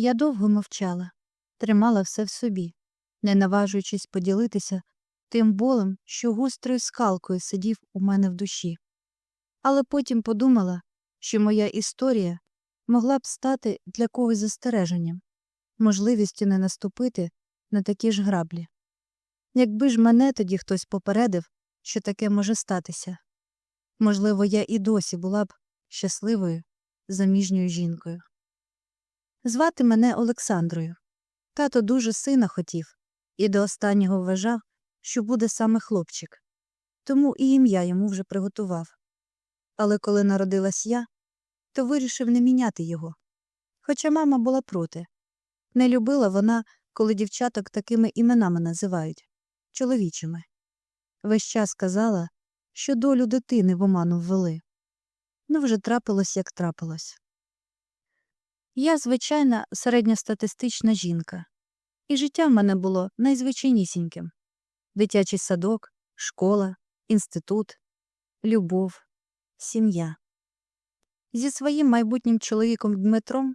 Я довго мовчала, тримала все в собі, не наважуючись поділитися тим болем, що гострою скалкою сидів у мене в душі. Але потім подумала, що моя історія могла б стати для когось застереженням, можливістю не наступити на такі ж граблі. Якби ж мене тоді хтось попередив, що таке може статися. Можливо, я і досі була б щасливою, заміжньою жінкою. Звати мене Олександрою. Тато дуже сина хотів і до останнього вважав, що буде саме хлопчик, тому і ім'я йому вже приготував. Але коли народилась я, то вирішив не міняти його. Хоча мама була проти. Не любила вона, коли дівчаток такими іменами називають чоловічими. Весь час казала, що долю дитини в оману ввели. Ну, вже трапилось, як трапилось. Я звичайна середньостатистична жінка, і життя в мене було найзвичайнісіньким дитячий садок, школа, інститут, любов, сім'я. Зі своїм майбутнім чоловіком Дмитром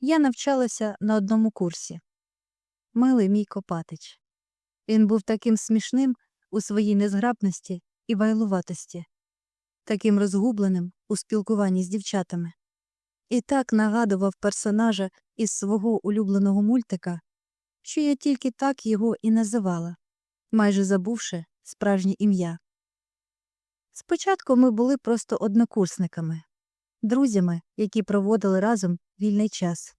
я навчалася на одному курсі. Милий мій Копатич. Він був таким смішним у своїй незграбності і вайлуватості, таким розгубленим у спілкуванні з дівчатами. І так нагадував персонажа із свого улюбленого мультика, що я тільки так його і називала, майже забувши справжнє ім'я. Спочатку ми були просто однокурсниками, друзями, які проводили разом вільний час.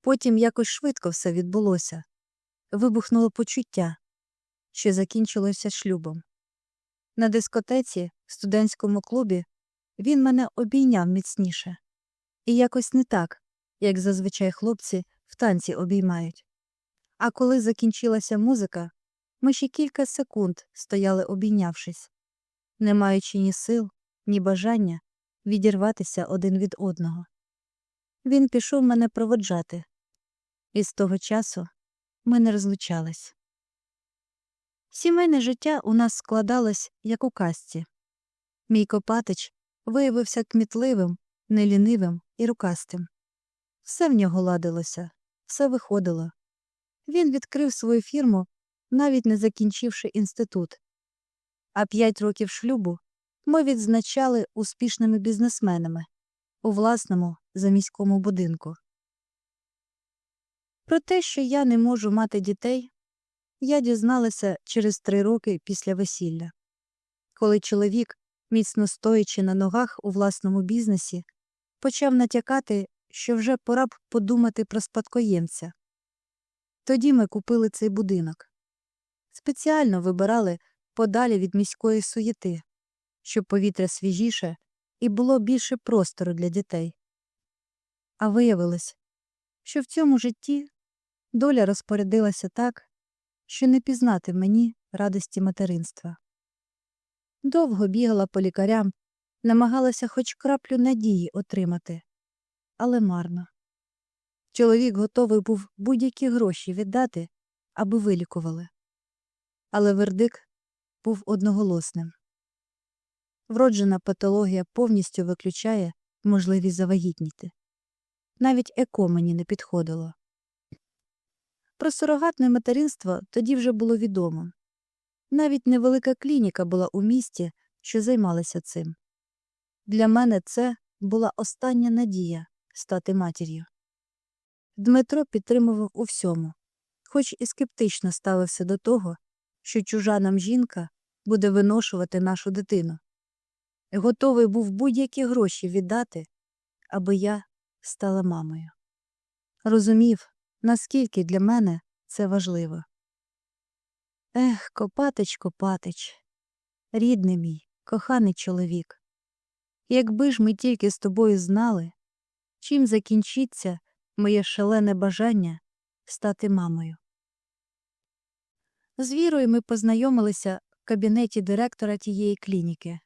Потім якось швидко все відбулося вибухнуло почуття, що закінчилося шлюбом. На дискотеці, студентському клубі, він мене обійняв міцніше. І якось не так, як зазвичай хлопці в танці обіймають. А коли закінчилася музика, ми ще кілька секунд стояли обійнявшись, не маючи ні сил, ні бажання відірватися один від одного. Він пішов мене проводжати, і з того часу ми не розлучались. Сімейне життя у нас складалось, як у казці. Мій Копатич виявився кмітливим, нелінивим і рукастим. Все в нього ладилося, все виходило. Він відкрив свою фірму, навіть не закінчивши інститут. А п'ять років шлюбу ми відзначали успішними бізнесменами у власному заміському будинку. Про те, що я не можу мати дітей, я дізналася через три роки після весілля, коли чоловік, міцно стоячи на ногах у власному бізнесі, почав натякати, що вже пора б подумати про спадкоємця. Тоді ми купили цей будинок. Спеціально вибирали подалі від міської суєти, щоб повітря свіжіше і було більше простору для дітей. А виявилось, що в цьому житті доля розпорядилася так, що не пізнати мені радості материнства. Довго бігала по лікарям, намагалася хоч краплю надії отримати, але марно. Чоловік готовий був будь-які гроші віддати, аби вилікували. Але вердикт був одноголосним. Вроджена патологія повністю виключає можливість завагітніти. Навіть еко мені не підходило. Про сурогатне материнство тоді вже було відомо. Навіть невелика клініка була у місті, що займалася цим. Для мене це була остання надія стати матір'ю. Дмитро підтримував у всьому, хоч і скептично ставився до того, що чужа нам жінка буде виношувати нашу дитину. Готовий був будь-які гроші віддати, аби я стала мамою. Розумів, наскільки для мене це важливо. Ех, Копатич, Копатич, рідний мій, коханий чоловік. Якби ж ми тільки з тобою знали, чим закінчиться моє шалене бажання стати мамою. З Вірою ми познайомилися в кабінеті директора тієї клініки.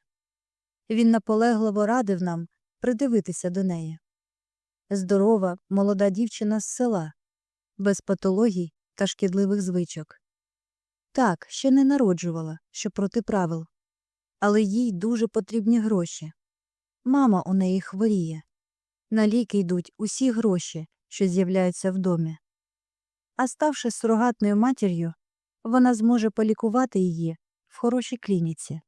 Він наполегливо радив нам придивитися до неї. Здорова, молода дівчина з села, без патологій та шкідливих звичок. Так, ще не народжувала, що проти правил, але їй дуже потрібні гроші. Мама у неї хворіє. На ліки йдуть усі гроші, що з'являються в домі. А ставши сурогатною матір'ю, вона зможе полікувати її в хорошій клініці.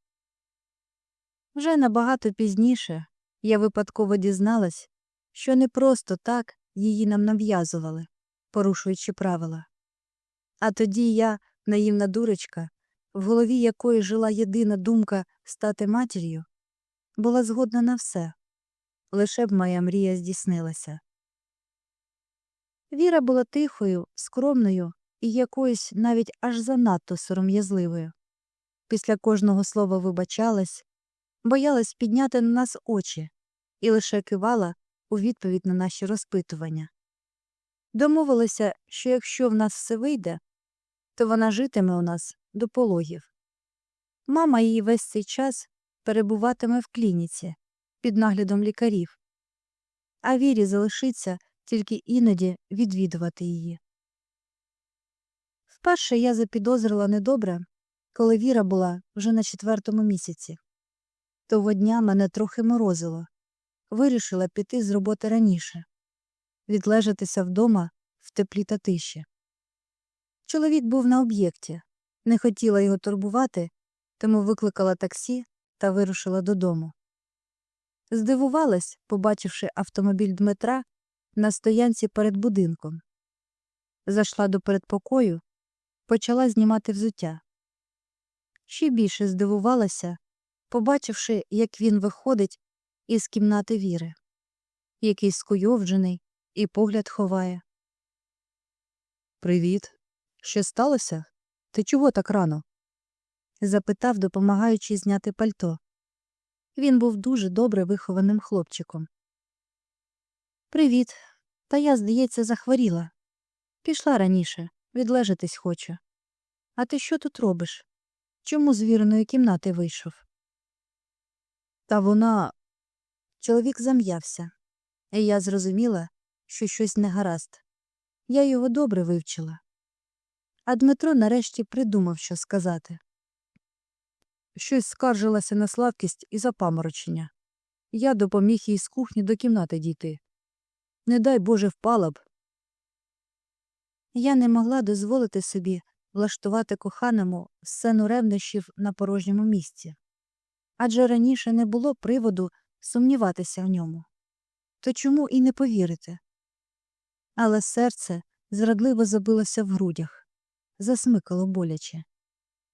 Вже набагато пізніше я випадково дізналась, що не просто так її нам нав'язували, порушуючи правила. А тоді я, наївна дурочка, в голові якої жила єдина думка стати матір'ю, була згодна на все, лише б моя мрія здійснилася. Віра була тихою, скромною і якоюсь навіть аж занадто сором'язливою. Після кожного слова вибачалась, боялась підняти на нас очі і лише кивала у відповідь на наші розпитування. Домовилася, що якщо в нас все вийде, то вона житиме у нас до пологів. Мама її весь цей час перебуватиме в клініці під наглядом лікарів, а вірі залишиться тільки іноді відвідувати її. Вперше я запідозрила недобре, коли Віра була вже на четвертому місяці. Того дня мене трохи морозило. Вирішила піти з роботи раніше, відлежатися вдома в теплі та тиші. Чоловік був на об'єкті, не хотіла його турбувати, тому викликала таксі та вирушила додому. Здивувалась, побачивши автомобіль Дмитра на стоянці перед будинком. Зайшла до передпокою, почала знімати взуття. Ще більше здивувалася, побачивши, як він виходить із кімнати Віри, який скуйовджений і погляд ховає. Привіт. Що сталося? Ти чого так рано? Запитав, допомагаючи зняти пальто. Він був дуже добре вихованим хлопчиком. Привіт. Та я, здається, захворіла. Пішла раніше, відлежатись хочу. А ти що тут робиш? Чому з віреної кімнати вийшов? Та вона. Чоловік зам'явся, і я зрозуміла, що щось не гаразд. Я його добре вивчила. А Дмитро нарешті придумав, що сказати. Щось скаржилася на слабкість і запаморочення. Я допоміг їй з кухні до кімнати дійти. Не дай Боже впала б. Я не могла дозволити собі влаштувати коханому сцену ревнощів на порожньому місці. Адже раніше не було приводу сумніватися в ньому. То чому і не повірити? Але серце зрадливо забилося в грудях, засмикало боляче.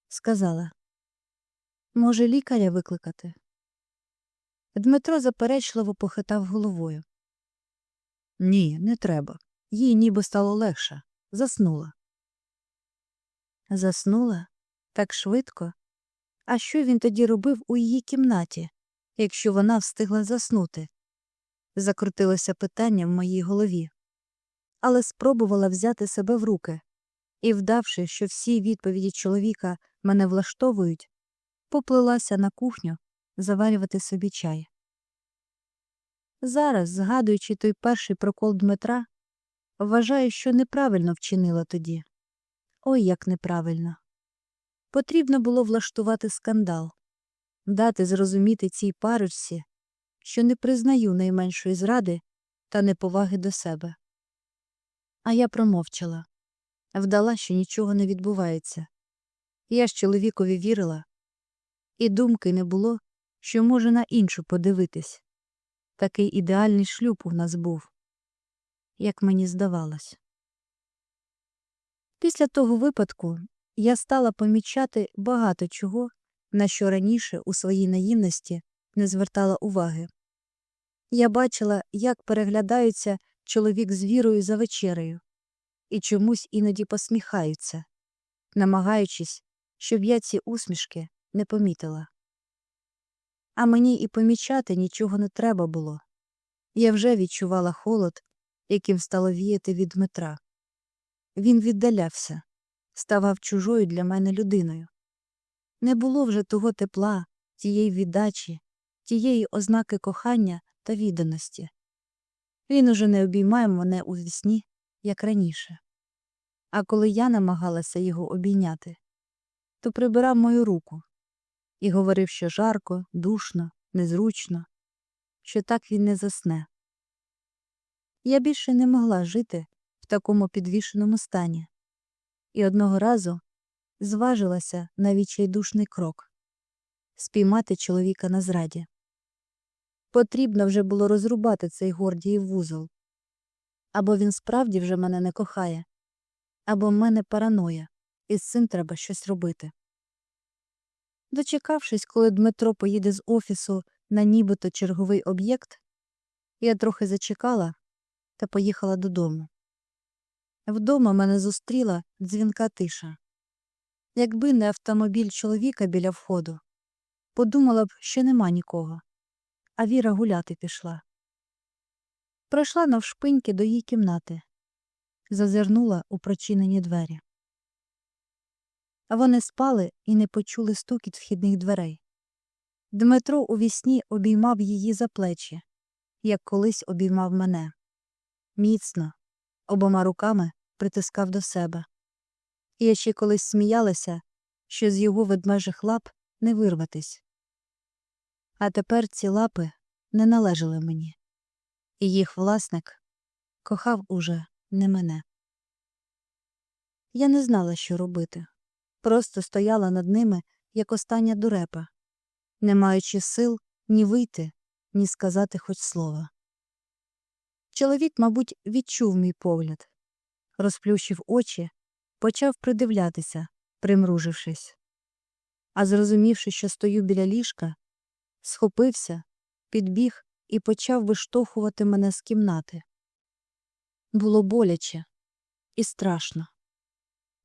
Сказала Може, лікаря викликати? Дмитро заперечливо похитав головою. Ні, не треба. Їй ніби стало легше. Заснула. Заснула так швидко. А що він тоді робив у її кімнаті, якщо вона встигла заснути? Закрутилося питання в моїй голові, але спробувала взяти себе в руки і, вдавши, що всі відповіді чоловіка мене влаштовують, поплилася на кухню заварювати собі чай. Зараз, згадуючи той перший прокол Дмитра, вважаю, що неправильно вчинила тоді. Ой, як неправильно. Потрібно було влаштувати скандал, дати зрозуміти цій парочці, що не признаю найменшої зради та неповаги до себе. А я промовчала, вдала, що нічого не відбувається. Я ж чоловікові вірила, і думки не було, що може на іншу подивитись. Такий ідеальний шлюб у нас був, як мені здавалось. Після того випадку я стала помічати багато чого, на що раніше у своїй наївності не звертала уваги. Я бачила, як переглядаються чоловік з вірою за вечерею, і чомусь іноді посміхаються, намагаючись, щоб я ці усмішки не помітила. А мені і помічати нічого не треба було. Я вже відчувала холод, яким стало віяти від Дмитра. Він віддалявся, ставав чужою для мене людиною. Не було вже того тепла, тієї віддачі, тієї ознаки кохання та відданості. Він уже не обіймає мене у вісні, як раніше. А коли я намагалася його обійняти, то прибирав мою руку і говорив, що жарко, душно, незручно, що так він не засне. Я більше не могла жити в такому підвішеному стані. І одного разу зважилася на відчайдушний крок спіймати чоловіка на зраді. Потрібно вже було розрубати цей гордіїв вузол. Або він справді вже мене не кохає, або в мене параноя, і з цим треба щось робити. Дочекавшись, коли Дмитро поїде з офісу на нібито черговий об'єкт, я трохи зачекала та поїхала додому. Вдома мене зустріла дзвінка тиша. Якби не автомобіль чоловіка біля входу, подумала б, що нема нікого, а Віра гуляти пішла. Пройшла навшпиньки до її кімнати, зазирнула у прочинені двері. Вони спали і не почули стукіт вхідних дверей. Дмитро у вісні обіймав її за плечі, як колись обіймав мене. Міцно, обома руками притискав до себе. Я ще колись сміялася, що з його ведмежих лап не вирватись. А тепер ці лапи не належали мені, і їх власник кохав уже не мене. Я не знала, що робити, просто стояла над ними, як остання дурепа, не маючи сил ні вийти, ні сказати хоч слова. Чоловік, мабуть, відчув мій погляд, розплющив очі, почав придивлятися, примружившись. А зрозумівши, що стою біля ліжка, схопився, підбіг і почав виштовхувати мене з кімнати. Було боляче і страшно.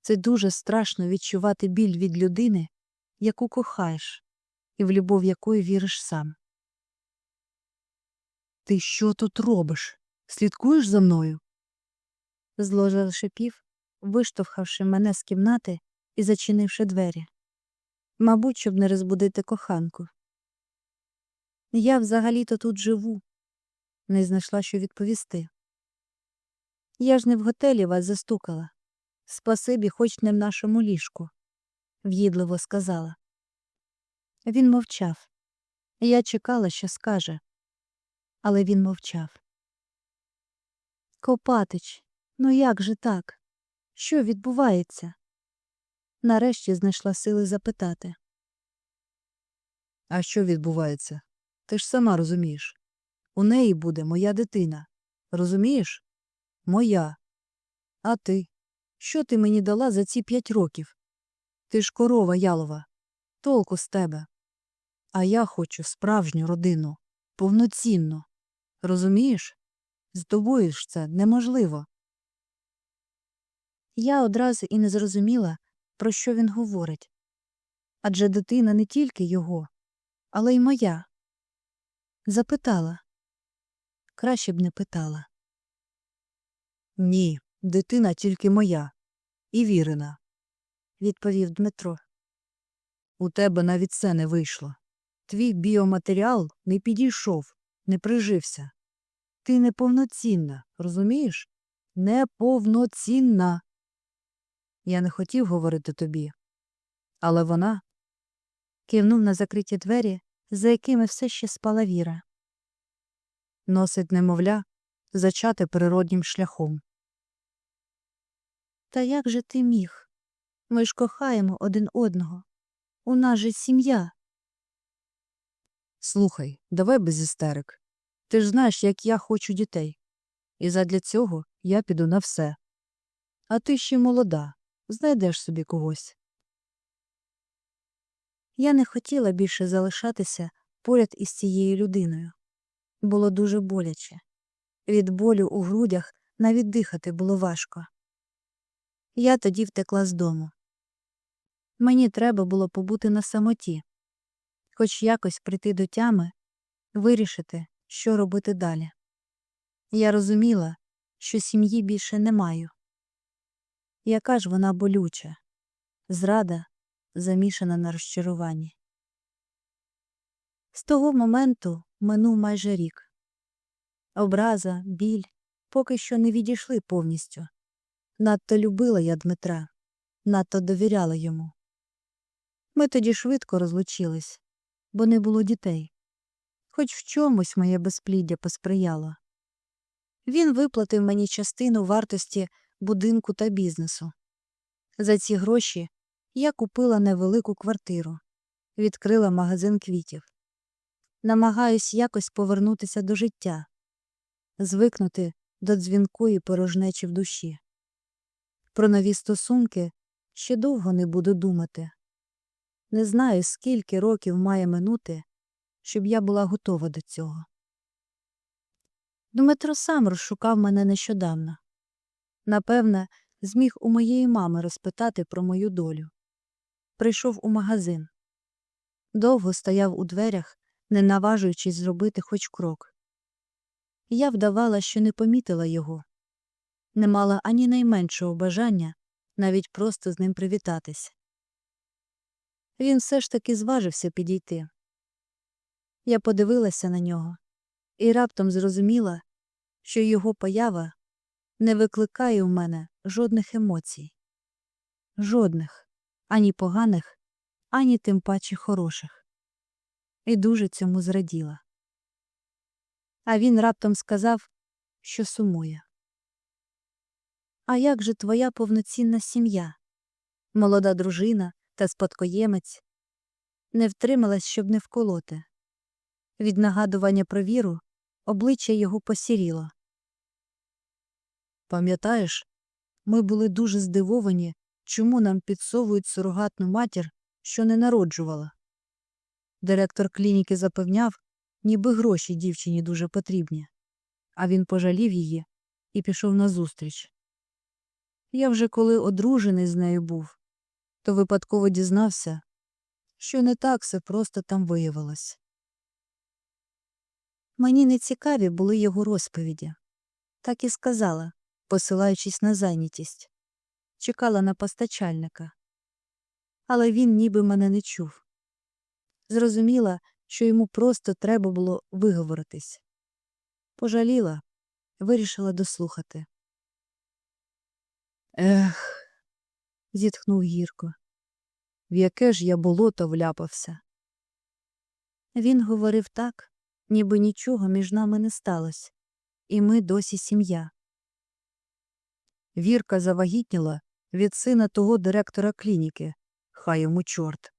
Це дуже страшно відчувати біль від людини, яку кохаєш, і в любов якої віриш сам. Ти що тут робиш? Слідкуєш за мною? Зло зашипів, виштовхавши мене з кімнати і зачинивши двері. Мабуть, щоб не розбудити коханку. Я взагалі-то тут живу, не знайшла, що відповісти. Я ж не в готелі вас застукала. Спасибі, хоч не в нашому ліжку, в'їдливо сказала. Він мовчав. Я чекала, що скаже, але він мовчав. Копатич, ну як же так? Що відбувається? Нарешті знайшла сили запитати. А що відбувається? Ти ж сама розумієш. У неї буде моя дитина. Розумієш? Моя. А ти? Що ти мені дала за ці п'ять років? Ти ж корова ялова. Толку з тебе. А я хочу справжню родину, повноцінну. Розумієш? З тобою ж це неможливо. Я одразу і не зрозуміла, про що він говорить. Адже дитина не тільки його, але й моя. Запитала. Краще б не питала. Ні, дитина тільки моя. І вірена. відповів Дмитро. У тебе навіть це не вийшло. Твій біоматеріал не підійшов, не прижився. Ти неповноцінна, розумієш? Неповноцінна. Я не хотів говорити тобі, але вона Кивнув на закриті двері, за якими все ще спала Віра. носить немовля зачати природнім шляхом. Та як же ти міг? Ми ж кохаємо один одного. У нас же сім'я. Слухай, давай без істерик. Ти ж знаєш, як я хочу дітей. І задля цього я піду на все. А ти ще молода, знайдеш собі когось. Я не хотіла більше залишатися поряд із цією людиною. Було дуже боляче. Від болю у грудях навіть дихати було важко. Я тоді втекла з дому. Мені треба було побути на самоті, хоч якось прийти до тями, вирішити, що робити далі. Я розуміла, що сім'ї більше не маю. Яка ж вона болюча, зрада, замішана на розчаруванні. З того моменту минув майже рік. Образа, біль поки що не відійшли повністю. Надто любила я Дмитра, надто довіряла йому. Ми тоді швидко розлучились, бо не було дітей. Хоч в чомусь моє безпліддя посприяло. Він виплатив мені частину вартості будинку та бізнесу. За ці гроші я купила невелику квартиру, відкрила магазин квітів. Намагаюсь якось повернутися до життя, звикнути до дзвінкої порожнечі в душі. Про нові стосунки ще довго не буду думати. Не знаю, скільки років має минути, щоб я була готова до цього. Дмитро сам розшукав мене нещодавно. Напевне, зміг у моєї мами розпитати про мою долю. Прийшов у магазин. Довго стояв у дверях, не наважуючись зробити хоч крок. Я вдавала, що не помітила його, не мала ані найменшого бажання навіть просто з ним привітатись. Він все ж таки зважився підійти. Я подивилася на нього і раптом зрозуміла, що його поява не викликає у мене жодних емоцій. Жодних, ані поганих, ані тим паче хороших. І дуже цьому зраділа. А він раптом сказав, що сумує. А як же твоя повноцінна сім'я? Молода дружина та спадкоємець не втрималась, щоб не вколоти. Від нагадування про віру обличчя його посіріло. Пам'ятаєш, ми були дуже здивовані, чому нам підсовують сурогатну матір, що не народжувала. Директор клініки запевняв, ніби гроші дівчині дуже потрібні, а він пожалів її і пішов назустріч. Я вже коли одружений з нею був, то випадково дізнався, що не так все просто там виявилось. Мені не цікаві були його розповіді. Так і сказала, посилаючись на зайнятість. Чекала на постачальника. Але він ніби мене не чув. Зрозуміла, що йому просто треба було виговоритись. Пожаліла, вирішила дослухати. Ех, Зітхнув гірко. в яке ж я болото вляпався. Він говорив так, ніби нічого між нами не сталося, і ми досі сім'я. Вірка завагітніла від сина того директора клініки, хай йому чорт.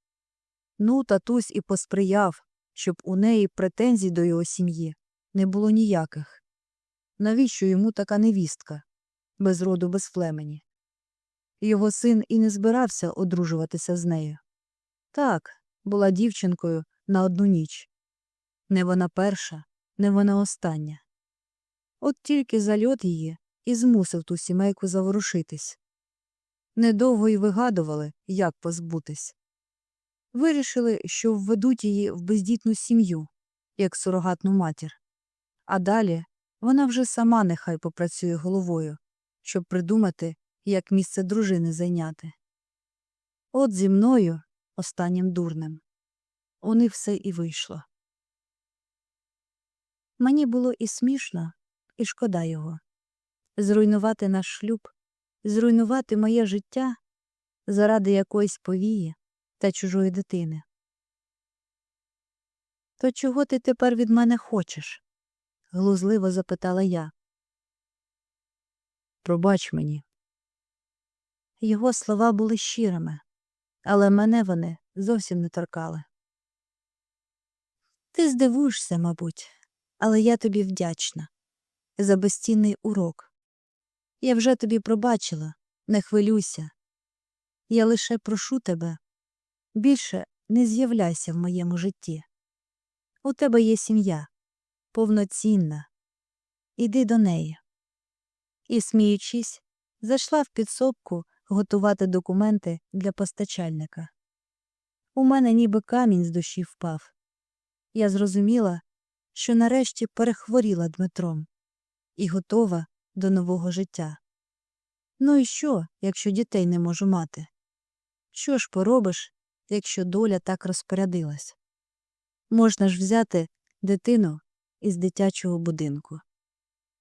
Ну, татусь і посприяв, щоб у неї претензій до його сім'ї не було ніяких. Навіщо йому така невістка, без роду, без племені? Його син і не збирався одружуватися з нею. Так, була дівчинкою на одну ніч. Не вона перша, не вона остання. От тільки зальот її і змусив ту сімейку заворушитись. Недовго й вигадували, як позбутись. Вирішили, що введуть її в бездітну сім'ю, як сурогатну матір. А далі вона вже сама нехай попрацює головою, щоб придумати, як місце дружини зайняти. От зі мною, останнім дурнем, у них все і вийшло. Мені було і смішно, і шкода його. Зруйнувати наш шлюб, зруйнувати моє життя заради якоїсь повії та чужої дитини. То чого ти тепер від мене хочеш? глузливо запитала я. Пробач мені. Його слова були щирими, але мене вони зовсім не торкали. Ти здивуєшся, мабуть, але я тобі вдячна за безцінний урок. Я вже тобі пробачила, не хвилюйся. Я лише прошу тебе більше не з'являйся в моєму житті. У тебе є сім'я, повноцінна. Іди до неї. І, сміючись, зайшла в підсобку готувати документи для постачальника. У мене ніби камінь з душі впав. Я зрозуміла, що нарешті перехворіла Дмитром і готова до нового життя. Ну і що, якщо дітей не можу мати? Що ж поробиш, якщо доля так розпорядилась? Можна ж взяти дитину із дитячого будинку.